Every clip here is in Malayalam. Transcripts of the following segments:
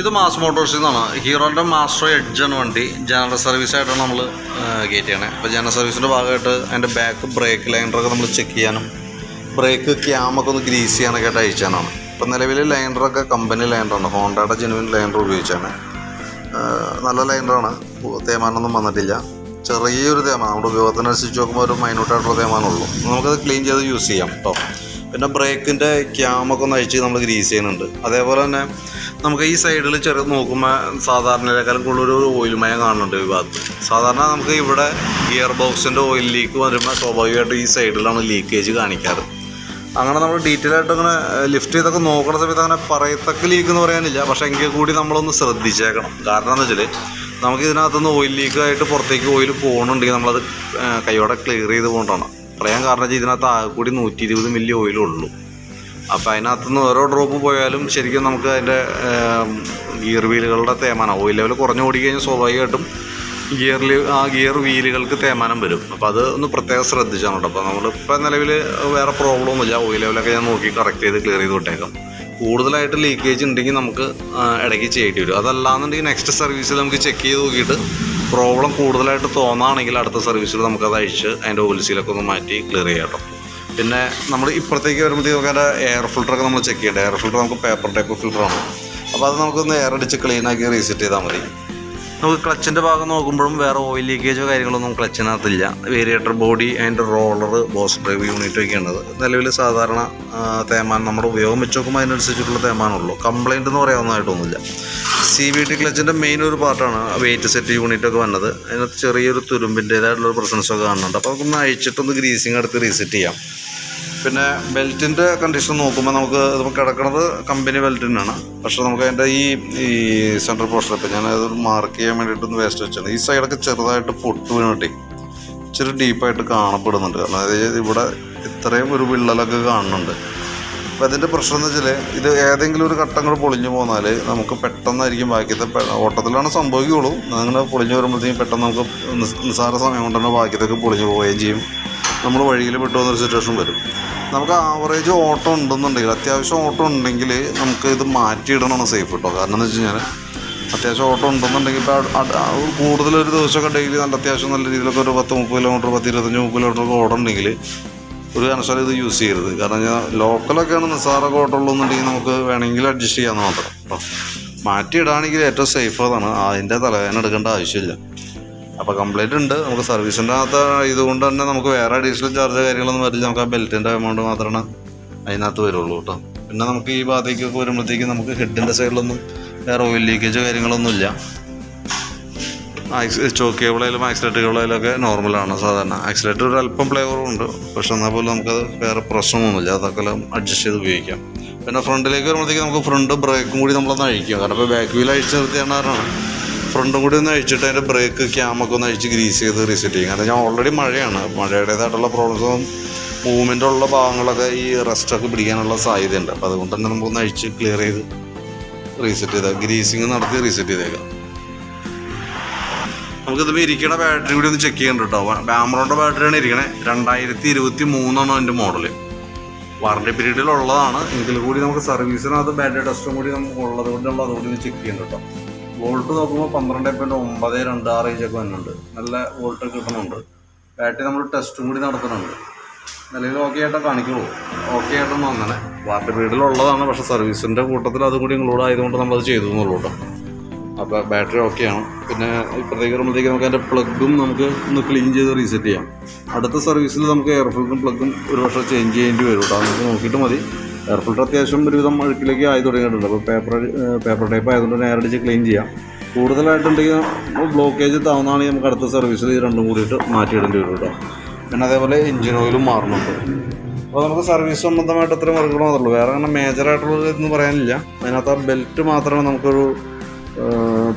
ഇത് മാസ് മോട്ടോഴ്സിൽ നിന്നാണ് ഹീറോന്റെ മാസ്റ്റർ എഡ്ജാണ് വണ്ടി. ജനറൽ സർവീസ് ആയിട്ടാണ് നമ്മൾ ഗേറ്റ് ചെയ്യണേ. അപ്പോൾ ജനറൽ സർവീസിന്റെ ഭാഗമായിട്ട് അതിന്റെ ബാക്ക് ബ്രേക്ക് ലൈനറൊക്കെ നമ്മൾ ചെക്ക് ചെയ്യാനും ബ്രേക്ക് ക്യാമൊക്കെ ഒന്ന് ഗ്രീസ് ചെയ്യാനൊക്കെ ആയിട്ട് അയച്ചാണ് അപ്പോൾ നിലവിൽ ലൈനറൊക്കെ കമ്പനി ലൈനറാണ് ഹോണ്ടയുടെ ജെനുവിൻ ലൈനർ ഉപയോഗിച്ചാണ്. നല്ല ലൈനറാണ് തേമാനൊന്നും വന്നിട്ടില്ല. ചെറിയൊരു തേമാനം. നമ്മുടെ ഉപയോഗത്തിനനുസരിച്ച് നോക്കുമ്പോൾ ഒരു മൈനൂട്ടായിട്ടുള്ള തേമാനമുള്ളൂ നമുക്കത് ക്ലീൻ ചെയ്ത് യൂസ് ചെയ്യാം കേട്ടോ പിന്നെ ബ്രേക്കിന്റെ ക്യാമൊക്കെ ഒന്ന് അഴിച്ച് നമ്മൾ ഗ്രീസ് ചെയ്യുന്നുണ്ട്. അതേപോലെ തന്നെ നമുക്ക് ഈ സൈഡിൽ ചെറു നോക്കുമ്പോൾ സാധാരണക്കാളും കൂടുതൽ ഒരു ഓയിൽ മയം കാണുന്നുണ്ട് ഈ ഭാഗത്ത്. സാധാരണ നമുക്ക് ഇവിടെ ഗിയർ ബോക്സിന്റെ ഓയിൽ ലീക്ക് വരുമ്പോൾ സ്വാഭാവികമായിട്ടും ഈ സൈഡിലാണ് ലീക്കേജ് കാണിക്കാറ്. അങ്ങനെ നമ്മൾ ഡീറ്റെയിൽ ആയിട്ട് അങ്ങനെ ലിഫ്റ്റ് ചെയ്തൊക്കെ നോക്കുന്ന സമയത്ത് അങ്ങനെ പറയത്തക്ക ലീക്ക് എന്ന് പറയാനില്ല. പക്ഷേ എങ്കിൽ കൂടി നമ്മളൊന്ന് ശ്രദ്ധിച്ചേക്കണം. കാരണം എന്താ വെച്ചാൽ നമുക്ക് ഇതിനകത്തുനിന്ന് ഓയിൽ ലീക്ക് ആയിട്ട് പുറത്തേക്ക് ഓയിൽ പോകണമെങ്കിൽ നമ്മളത് കൈയോടെ ക്ലിയർ ചെയ്ത് പോകേണ്ടതാണ് പറയാൻ കാരണം വെച്ചാൽ ഇതിനകത്ത് ആകെ കൂടി നൂറ്റി ഇരുപത് മില്ലി ഓയിലുള്ളൂ അപ്പോൾ അതിനകത്തുനിന്ന് ഓരോ ഡ്രോപ്പ് പോയാലും ശരിക്കും നമുക്ക് അതിന്റെ ഗിയർ വീലുകളുടെ തേമാനം ഓയിൽ ലെവൽ കുറഞ്ഞു ഓടിക്കഴിഞ്ഞാൽ സ്വാഭാവികമായിട്ടും ഗിയറിൽ ആ ഗിയർ വീലുകൾക്ക് തേമാനം വരും. അപ്പോൾ അത് ഒന്ന് പ്രത്യേകം ശ്രദ്ധിച്ചാണ് കേട്ടോ അപ്പോൾ നമ്മളിപ്പോൾ നിലവിൽ വേറെ പ്രോബ്ലം ഒന്നുമില്ല. ഓയിൽ ലെവലൊക്കെ ഞാൻ നോക്കി കറക്റ്റ് ചെയ്ത് ക്ലിയർ ചെയ്ത് വിട്ടേക്കാം. കൂടുതലായിട്ട് ലീക്കേജ് ഉണ്ടെങ്കിൽ നമുക്ക് ഇടയ്ക്ക് ചെയ്യേണ്ടി വരും. അതല്ലാന്നുണ്ടെങ്കിൽ നെക്സ്റ്റ് സർവീസിൽ നമുക്ക് ചെക്ക് ചെയ്ത് നോക്കിയിട്ട് പ്രോബ്ലം കൂടുതലായിട്ട് തോന്നുകയാണെങ്കിൽ അടുത്ത സർവീസിൽ നമുക്കത് അഴിച്ച് അതിന്റെ ഓയിൽ സീലൊക്കെ ഒന്ന് മാറ്റി ക്ലിയർ ചെയ്യാം കേട്ടോ. പിന്നെ നമ്മൾ ഇപ്പുറത്തേക്ക് വരുമ്പോഴത്തേക്ക് നമുക്ക് അതിന്റെ എയർ ഫിൽറ്ററൊക്കെ നമ്മൾ ചെക്ക് ചെയ്യേണ്ടത് എയർ ഫിൽറ്റർ നമുക്ക് പേപ്പർ ടൈപ്പ് ഫിൽറ്ററാണ് അപ്പോൾ അത് നമുക്കൊന്ന് എയർ അടിച്ച് ക്ലീൻ ആക്കി റീസെറ്റ് ചെയ്താൽ മതി. നമുക്ക് ക്ലച്ചിന്റെ ഭാഗം നോക്കുമ്പോഴും വേറെ ഓയിൽ ലീക്കേജോ കാര്യങ്ങളൊന്നും ക്ലച്ചിനകത്തില്ല വേരിയേറ്റർ ബോഡി അതിന്റെ റോളർ ബോസ് ഡ്രൈവ് യൂണിറ്റ് ഒക്കെയാണത്. നിലവിൽ സാധാരണ തേമാൻ നമ്മുടെ ഉപയോഗം വെച്ച് നോക്കുമ്പോൾ അതിനനുസരിച്ചിട്ടുള്ള തേമാനുള്ളൂ കംപ്ലൈന്റ് എന്ന് പറയാവുന്നതായിട്ടൊന്നുമില്ല. സി വി ടി ക്ലച്ചിന്റെ മെയിൻ ഒരു പാർട്ടാണ് വെയിറ്റ് സെറ്റ് യൂണിറ്റ് ഒക്കെ വന്നത്. അതിനകത്ത് ചെറിയൊരു തുരുമ്പിന്റേതായിട്ടുള്ള പ്രസൻസൊക്കെ കാണുന്നുണ്ട്. അപ്പോൾ നമുക്കൊന്ന് അഴിച്ചിട്ടൊന്ന് ഗ്രീസിങ് എടുത്ത് റീസെറ്റ് ചെയ്യാം. പിന്നെ ബെൽറ്റിന്റെ കണ്ടീഷൻ നോക്കുമ്പോൾ നമുക്ക് നമുക്ക് കിടക്കുന്നത് കമ്പനി ബെൽറ്റിനാണ് പക്ഷേ നമുക്ക് അതിന്റെ ഈ ഈ സെൻട്രൽ പോർഷൻ ഇപ്പം ഞാൻ അത് മാർക്ക് ചെയ്യാൻ വേണ്ടിയിട്ടൊന്ന് വേസ്റ്റ് വെച്ചാണ്. ഈ സൈഡൊക്കെ ചെറുതായിട്ട് പൊട്ട് വീണിട്ടേ ഇച്ചിരി ഡീപ്പായിട്ട് കാണപ്പെടുന്നുണ്ട്. കാരണം അതായത് ഇവിടെ ഇത്രയും ഒരു വിള്ളലൊക്കെ കാണുന്നുണ്ട്. അപ്പോൾ അതിന്റെ പ്രശ്നം എന്ന് വെച്ചാൽ ഇത് ഏതെങ്കിലും ഒരു ഘട്ടങ്ങൾ പൊളിഞ്ഞു പോന്നാൽ നമുക്ക് പെട്ടെന്നായിരിക്കും ബാക്കിയത്തെ ഓട്ടത്തിലാണ് സംഭവിക്കുള്ളൂ അങ്ങനെ പൊളിഞ്ഞു വരുമ്പോഴത്തേക്കും പെട്ടെന്ന് നമുക്ക് നിസ്- നിസ്സാര സമയം കൊണ്ട് തന്നെ ബാക്കിയതൊക്കെ പൊളിഞ്ഞു പോവുകയും ചെയ്യും. നമ്മൾ വഴിയിൽ വിട്ടുപോകുന്നൊരു സിറ്റുവേഷൻ വരും. നമുക്ക് ആവറേജ് ഓട്ടം ഉണ്ടെന്നുണ്ടെങ്കിൽ അത്യാവശ്യം ഓട്ടം ഉണ്ടെങ്കിൽ നമുക്ക് ഇത് മാറ്റിയിടണമെന്ന് സേഫ് കേട്ടോ കാരണം എന്ന് വെച്ച് കഴിഞ്ഞാൽ അത്യാവശ്യം ഓട്ടം ഉണ്ടെന്നുണ്ടെങ്കിൽ ഇപ്പോൾ കൂടുതലൊരു ദിവസമൊക്കെ ഡെയിലി നല്ല അത്യാവശ്യം നല്ല രീതിയിലൊക്കെ ഒരു പത്ത് മുപ്പത് കിലോമീറ്റർ പത്ത് ഇരുപത്തഞ്ച് മുപ്പത് കിലോമീറ്റർ ഒക്കെ ഓടുന്നുണ്ടെങ്കിൽ ഒരു കാരണവശാലും ഇത് യൂസ് ചെയ്യരുത്. കാരണം ഞാൻ ലോക്കലൊക്കെയാണ് നിസ്സാരമൊക്കെ ഓട്ടമുള്ളൂന്നുണ്ടെങ്കിൽ നമുക്ക് വേണമെങ്കിൽ അഡ്ജസ്റ്റ് ചെയ്യാമെന്ന് മാത്രം. കേട്ടോ മാറ്റിയിടാണെങ്കിൽ ഏറ്റവും സേഫ് അതാണ്. അതിന്റെ തലവേദന എടുക്കേണ്ട ആവശ്യമില്ല. അപ്പോൾ കംപ്ലൈന്റ് ഉണ്ട്. നമുക്ക് സർവീസിന്റെ അകത്ത് ഇതുകൊണ്ട് തന്നെ നമുക്ക് വേറെ അഡീഷണൽ ചാർജ് കാര്യങ്ങളൊന്നും വരില്ല. നമുക്ക് ആ ബെൽറ്റിന്റെ എമൗണ്ട് മാത്രമാണ് അതിനകത്ത് വരുള്ളൂ കേട്ടോ. പിന്നെ നമുക്ക് ഈ ഭാഗത്തേക്കൊക്കെ വരുമ്പോഴത്തേക്കും നമുക്ക് ഹെഡിന്റെ സൈഡിലൊന്നും വേറെ ഓയിൽ ലീക്കേജ് കാര്യങ്ങളൊന്നുമില്ല ആക്സ് ചോക്ക് കേബിളായാലും ആക്സിലേറ്റർ കേബിളായാലൊക്കെ നോർമലാണ് സാധാരണ. ആക്സിലേറ്റർ ഒരു അല്പം ഫ്ലേവറും ഉണ്ട്. പക്ഷെ എന്നാൽ പോലും നമുക്കത് വേറെ പ്രശ്നമൊന്നുമില്ല. അതൊക്കെ അഡ്ജസ്റ്റ് ചെയ്ത് ഉപയോഗിക്കാം. പിന്നെ ഫ്രണ്ടിലേക്ക് വരുമ്പോഴത്തേക്ക് നമുക്ക് ഫ്രണ്ട് ബ്രേക്കും കൂടി നമ്മളൊന്ന് അഴിക്കും. കാരണം ഇപ്പോൾ ബാക്ക് വീൽ അഴിച്ച് നിർത്തിയാണ് കാരണമാണ് ഫ്രണ്ടും കൂടി ഒന്ന് അഴിച്ചിട്ട് അതിന്റെ ബ്രേക്ക് ക്യാമൊക്കെ ഒന്ന് അഴിച്ച് ഗ്രീസ് ചെയ്ത് റീസെറ്റ് ചെയ്യും കാരണം ഞാൻ ഓൾറെഡി മഴയാണ്. മഴയുടേതായിട്ടുള്ള പ്രോബ്ലംസും മൂവ്മെന്റ് ഉള്ള ഭാഗങ്ങളൊക്കെ ഈ റെസ്റ്റൊക്കെ പിടിക്കാനുള്ള സാധ്യതയുണ്ട്. അപ്പോൾ അതുകൊണ്ട് തന്നെ നമുക്കൊന്ന് അഴിച്ച് ക്ലിയർ ചെയ്ത് റീസെറ്റ് ചെയ്താൽ ഗ്രീസിങ് നടത്തി റീസെറ്റ് ചെയ്തേക്കാം. നമുക്കിത് ഇരിക്കണ ബാറ്ററി കൂടി ഒന്ന് ചെക്ക് ചെയ്യണ്ട കേട്ടോ ആമറോണിന്റെ ബാറ്ററിയാണ് ഇരിക്കണേ രണ്ടായിരത്തി ഇരുപത്തി മൂന്നാണ് അതിന്റെ മോഡൽ വാറണ്ടി പീരീഡിൽ ഉള്ളതാണ്. എങ്കിൽ കൂടി നമുക്ക് സർവീസിനകത്ത് ബാറ്ററി ടെസ്റ്റും കൂടി നമുക്ക് ഉള്ളത് കൊണ്ട് നമ്മൾ അതുകൂടി ഒന്ന് ചെക്ക് ചെയ്യണ്ട കേട്ടോ വോൾട്ട് നോക്കുമ്പോൾ പന്ത്രണ്ട് പോയിന്റ് ഒമ്പത് രണ്ട് ആ റേഞ്ചൊക്കെ വരുന്നുണ്ട് നല്ല വോൾട്ട് കിട്ടുന്നുണ്ട്. ബാറ്ററി നമ്മൾ ടെസ്റ്റും കൂടി നടത്തുന്നുണ്ട്. നിലവിൽ ഓക്കെ ആയിട്ടേ കാണിക്കുള്ളൂ. ഓക്കെ ആയിട്ടൊന്നും അങ്ങനെ വാർഡ് വീട്ടിലുള്ളതാണ് പക്ഷേ സർവീസിന്റെ കൂട്ടത്തിൽ അതും കൂടി ഇൻക്ലൂഡ് ആയതുകൊണ്ട് നമ്മളത് ചെയ്തു എന്നുള്ളൂ കേട്ടോ. അപ്പോൾ ബാറ്ററി ഓക്കെയാണ് പിന്നെ ഇപ്പോഴത്തേക്ക് വരുമ്പോഴത്തേക്ക് നമുക്ക് അതിന്റെ പ്ലഗും നമുക്ക് ഒന്ന് ക്ലീൻ ചെയ്ത് റീസെറ്റ് ചെയ്യാം. അടുത്ത സർവീസിൽ നമുക്ക് എയർ ഫിൽറ്ററും പ്ലഗും ഒരു വർഷം ചേഞ്ച് ചെയ്യേണ്ടി വരും കേട്ടോ. നമുക്ക് നോക്കിയിട്ട് മതി. എയർ ഫിൽറ്റർ അത്യാവശ്യം ഒരുവിധം അഴുക്കിലേക്ക് ആയി തുടങ്ങിയിട്ടുണ്ട്. അപ്പോൾ പേപ്പർ പേപ്പർ ടൈപ്പ് ആയതുകൊണ്ട് നേരടിച്ച് ക്ലീൻ ചെയ്യാം. കൂടുതലായിട്ടുണ്ടെങ്കിൽ ബ്ലോക്കേജ് താവുന്നതാണെങ്കിൽ നമുക്ക് അടുത്ത സർവീസിൽ ഇത് രണ്ടും കൂടിയിട്ട് മാറ്റിയിടേണ്ടി വരും കേട്ടോ. പിന്നെ അതേപോലെ എഞ്ചിൻ ഓയിലും മാറുന്നുണ്ട് അപ്പോൾ നമുക്ക് സർവീസ് സംബന്ധമായിട്ട് അത്രയും വർക്കുകൾ മാത്രമേ ഉള്ളൂ. വേറെ അങ്ങനെ മേജറായിട്ടുള്ളത് എന്ന് പറയാനില്ല. അതിനകത്ത് ആ ബെൽറ്റ് മാത്രമേ നമുക്കൊരു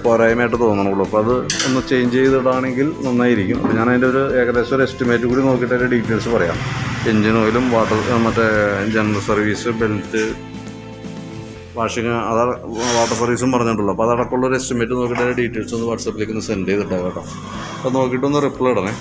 പോരായ്മയായിട്ട് തോന്നണുള്ളൂ. അപ്പോൾ അത് ഒന്ന് ചേഞ്ച് ചെയ്തിടുകയാണെങ്കിൽ നന്നായിരിക്കും. ഞാൻ അതിന്റെ ഒരു ഏകദേശം ഒരു എസ്റ്റിമേറ്റ് കൂടി നോക്കിയിട്ട് അതിന്റെ ഡീറ്റെയിൽസ് പറയാം. എഞ്ചിൻ ഓയിലും വാട്ടർ മറ്റേ ജനറൽ സർവീസ് ബെൽറ്റ് വാഷിങ് അത് വാട്ടർ സർവീസും പറഞ്ഞിട്ടുള്ളൂ. അപ്പോൾ അതടക്കമുള്ള ഒരു എസ്റ്റിമേറ്റ് നോക്കിയിട്ട് അതിന്റെ ഡീറ്റെയിൽസ് ഒന്ന് വാട്സപ്പിലേക്ക് ഒന്ന് സെൻഡ് ചെയ്തിട്ടാണ് കേട്ടോ. അപ്പോൾ നോക്കിയിട്ടൊന്ന് റിപ്ലൈ ഇടണേ.